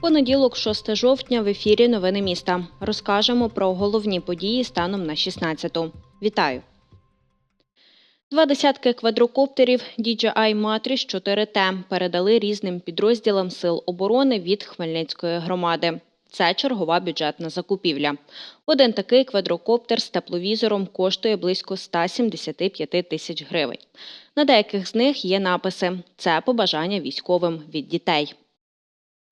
Понеділок, 6 жовтня, в ефірі Новини міста. Розкажемо про головні події станом на 16-ту. Вітаю! Два десятки квадрокоптерів DJI Matrix 4T передали різним підрозділам Сил оборони від Хмельницької громади. Це чергова бюджетна закупівля. Один такий квадрокоптер з тепловізором коштує близько 175 тисяч гривень. На деяких з них є написи Це побажання військовим від дітей.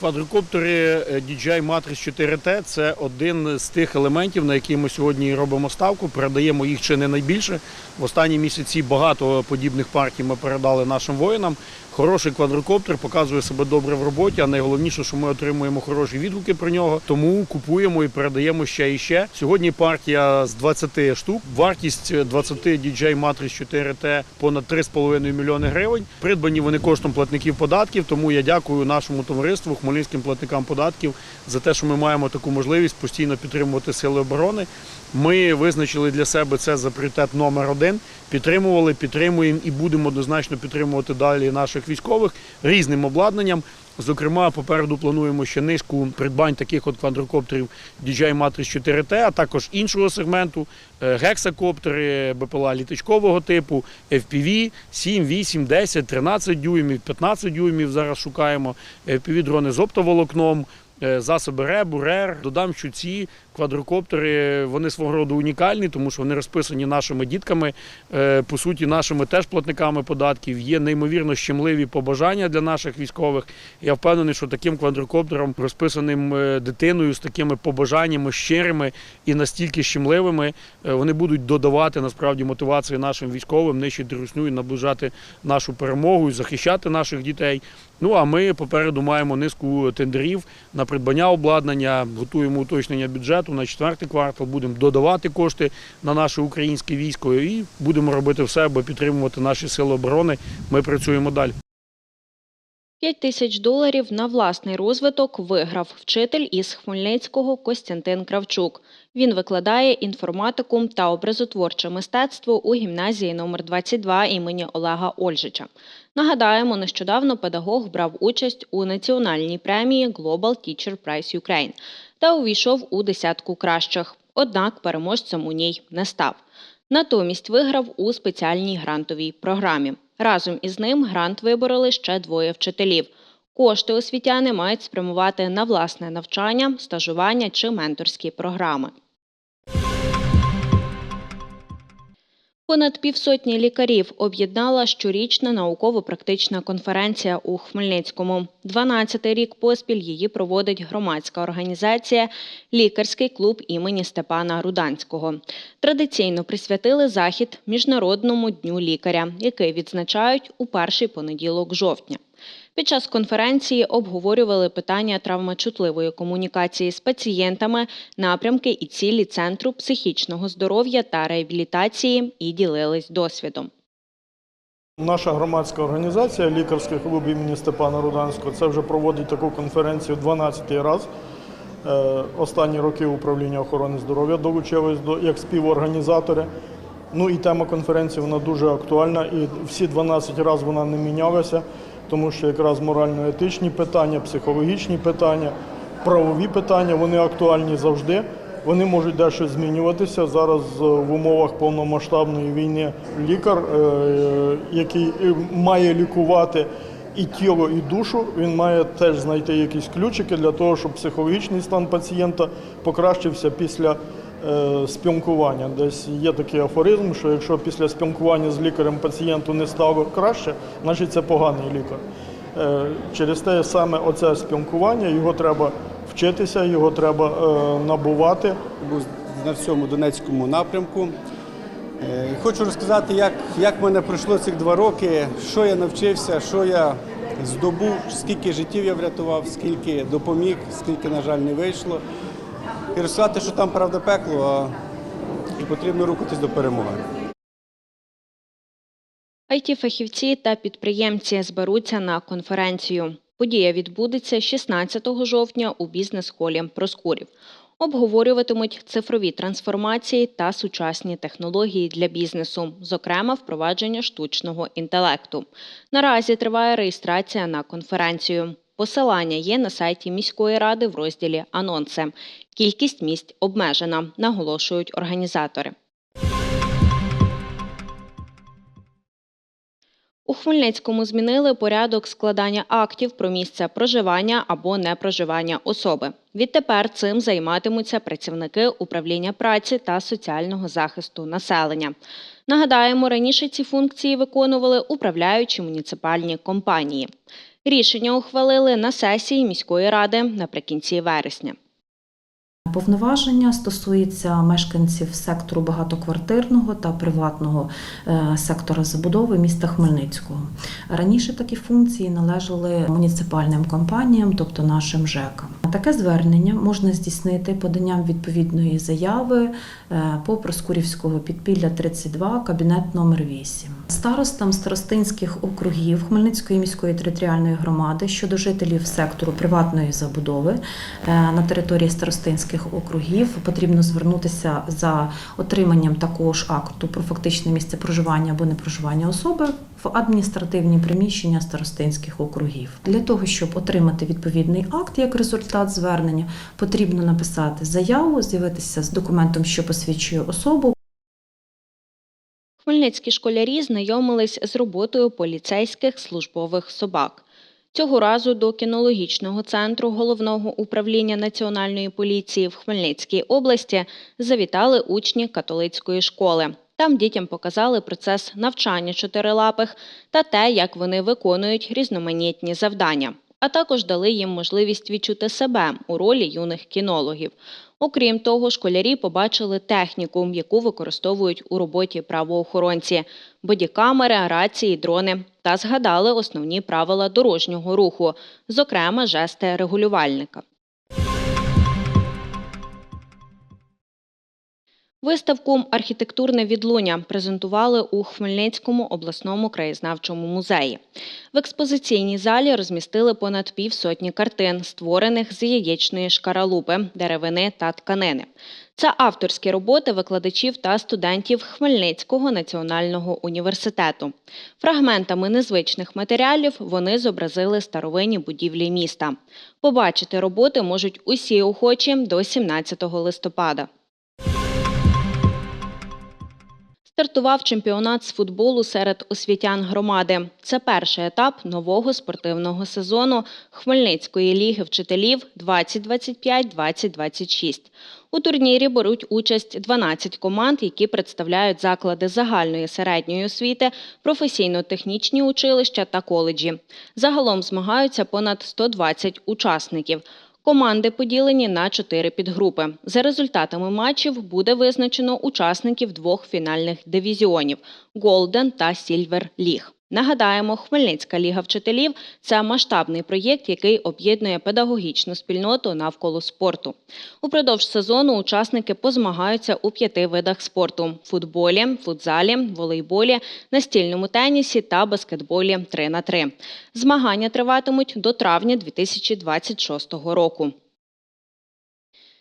Квадрокоптери DJI Matrix 4T – це один з тих елементів, на які ми сьогодні робимо ставку. Передаємо їх чи не найбільше. В останні місяці багато подібних партій ми передали нашим воїнам. Хороший квадрокоптер показує себе добре в роботі, а найголовніше, що ми отримуємо хороші відгуки про нього. Тому купуємо і передаємо ще і ще. Сьогодні партія з 20 штук. Вартість 20 DJI Matrix 4T понад 3,5 мільйони гривень. Придбані вони коштом платників податків. Тому я дякую нашому товариству, хмельницьким платникам податків за те, що ми маємо таку можливість постійно підтримувати сили оборони. Ми визначили для себе це за пріоритет номер один. Підтримували, підтримуємо і будемо однозначно підтримувати далі наших військових різним обладнанням. Зокрема, попереду плануємо ще низку придбань таких от квадрокоптерів DJI Matrix 4T, а також іншого сегменту е, гексакоптери, БПЛА літачкового типу, FPV 7, 8, 10, 13 дюймів, 15 дюймів. Зараз шукаємо FPV дрони з оптоволокном. Е, Засоби РЕБу, РЕР. Додам, що ці квадрокоптери вони свого роду унікальні, тому що вони розписані нашими дітками, е, по суті, нашими теж платниками податків. Є неймовірно щемливі побажання для наших військових. Я впевнений, що таким квадрокоптером, розписаним е, дитиною, з такими побажаннями щирими і настільки щемливими, вони будуть додавати насправді мотивації нашим військовим, нищити русню і наближати нашу перемогу і захищати наших дітей. Ну а ми попереду маємо низку тендерів на придбання обладнання, готуємо уточнення бюджету на четвертий квартал. Будемо додавати кошти на наше українське військо і будемо робити все, аби підтримувати наші сили оборони. Ми працюємо далі. 5 тисяч доларів на власний розвиток виграв вчитель із Хмельницького Костянтин Кравчук. Він викладає інформатику та образотворче мистецтво у гімназії номер 22 імені Олега Ольжича. Нагадаємо, нещодавно педагог брав участь у національній премії Global Teacher Prize Ukraine та увійшов у десятку кращих. Однак переможцем у ній не став. Натомість виграв у спеціальній грантовій програмі. Разом із ним грант вибороли ще двоє вчителів. Кошти освітяни мають спрямувати на власне навчання, стажування чи менторські програми. Понад півсотні лікарів об'єднала щорічна науково-практична конференція у Хмельницькому. 12-й рік поспіль її проводить громадська організація Лікарський клуб імені Степана Руданського. Традиційно присвятили захід Міжнародному дню лікаря, який відзначають у перший понеділок жовтня. Під час конференції обговорювали питання травмочутливої комунікації з пацієнтами, напрямки і цілі Центру психічного здоров'я та реабілітації і ділились досвідом. Наша громадська організація Лікарський клуб імені Степана Руданського це вже проводить таку конференцію 12-й раз. Е, Останні роки управління охорони здоров'я долучилось до як співорганізатори. Ну і тема конференції вона дуже актуальна, і всі 12 разів вона не мінялася, тому що якраз морально-етичні питання, психологічні питання, правові питання вони актуальні завжди. Вони можуть дещо змінюватися. Зараз е, в умовах повномасштабної війни лікар, е, який е, має лікувати і тіло, і душу, він має теж знайти якісь ключики для того, щоб психологічний стан пацієнта покращився після спілкування. Десь є такий афоризм, що якщо після спілкування з лікарем пацієнту не стало краще, значить це поганий лікар. Е, Через те саме оце спілкування, його треба вчитися, його треба е, набувати. був на всьому Донецькому напрямку. Е, Хочу розказати, як, як мене пройшло цих два роки, що я навчився, що я здобув, скільки життів я врятував, скільки допоміг, скільки, на жаль, не вийшло. І розказати, що там правда пекло, а і потрібно рухатись до перемоги. it фахівці та підприємці зберуться на конференцію. Подія відбудеться 16 жовтня у бізнес-холі Проскурів. Обговорюватимуть цифрові трансформації та сучасні технології для бізнесу, зокрема впровадження штучного інтелекту. Наразі триває реєстрація на конференцію. Посилання є на сайті міської ради в розділі Анонси. Кількість місць обмежена, наголошують організатори. У Хмельницькому змінили порядок складання актів про місце проживання або непроживання особи. Відтепер цим займатимуться працівники управління праці та соціального захисту населення. Нагадаємо, раніше ці функції виконували управляючі муніципальні компанії. Рішення ухвалили на сесії міської ради наприкінці вересня. Повноваження стосується мешканців сектору багатоквартирного та приватного е, сектора забудови міста Хмельницького. Раніше такі функції належали муніципальним компаніям, тобто нашим ЖЕКам. Таке звернення можна здійснити поданням відповідної заяви е, по Проскурівського підпілля 32, кабінет номер 8. Старостам старостинських округів Хмельницької міської територіальної громади щодо жителів сектору приватної забудови е, на території старостинських округів потрібно звернутися за отриманням такого ж акту про фактичне місце проживання або непроживання особи в адміністративні приміщення старостинських округів. Для того, щоб отримати відповідний акт як результат звернення, потрібно написати заяву, з'явитися з документом, що посвідчує особу, Хмельницькі школярі знайомились з роботою поліцейських службових собак. Цього разу до кінологічного центру головного управління національної поліції в Хмельницькій області завітали учні католицької школи. Там дітям показали процес навчання чотирилапих та те, як вони виконують різноманітні завдання, а також дали їм можливість відчути себе у ролі юних кінологів. Окрім того, школярі побачили техніку, яку використовують у роботі правоохоронці: бодікамери, рації, дрони та згадали основні правила дорожнього руху, зокрема жести регулювальника. Виставку Архітектурне відлуння презентували у Хмельницькому обласному краєзнавчому музеї. В експозиційній залі розмістили понад півсотні картин, створених з яєчної шкаралупи, деревини та тканини. Це авторські роботи викладачів та студентів Хмельницького національного університету. Фрагментами незвичних матеріалів вони зобразили старовинні будівлі міста. Побачити роботи можуть усі охочі до 17 листопада. Стартував чемпіонат з футболу серед освітян громади. Це перший етап нового спортивного сезону Хмельницької ліги вчителів 2025-2026. У турнірі беруть участь 12 команд, які представляють заклади загальної середньої освіти, професійно-технічні училища та коледжі. Загалом змагаються понад 120 учасників. Команди поділені на чотири підгрупи. За результатами матчів буде визначено учасників двох фінальних дивізіонів Голден та Сільвер Ліг. Нагадаємо, Хмельницька ліга вчителів це масштабний проєкт, який об'єднує педагогічну спільноту навколо спорту. Упродовж сезону учасники позмагаються у п'яти видах спорту: футболі, футзалі, волейболі, настільному тенісі та баскетболі 3 на 3 Змагання триватимуть до травня 2026 року.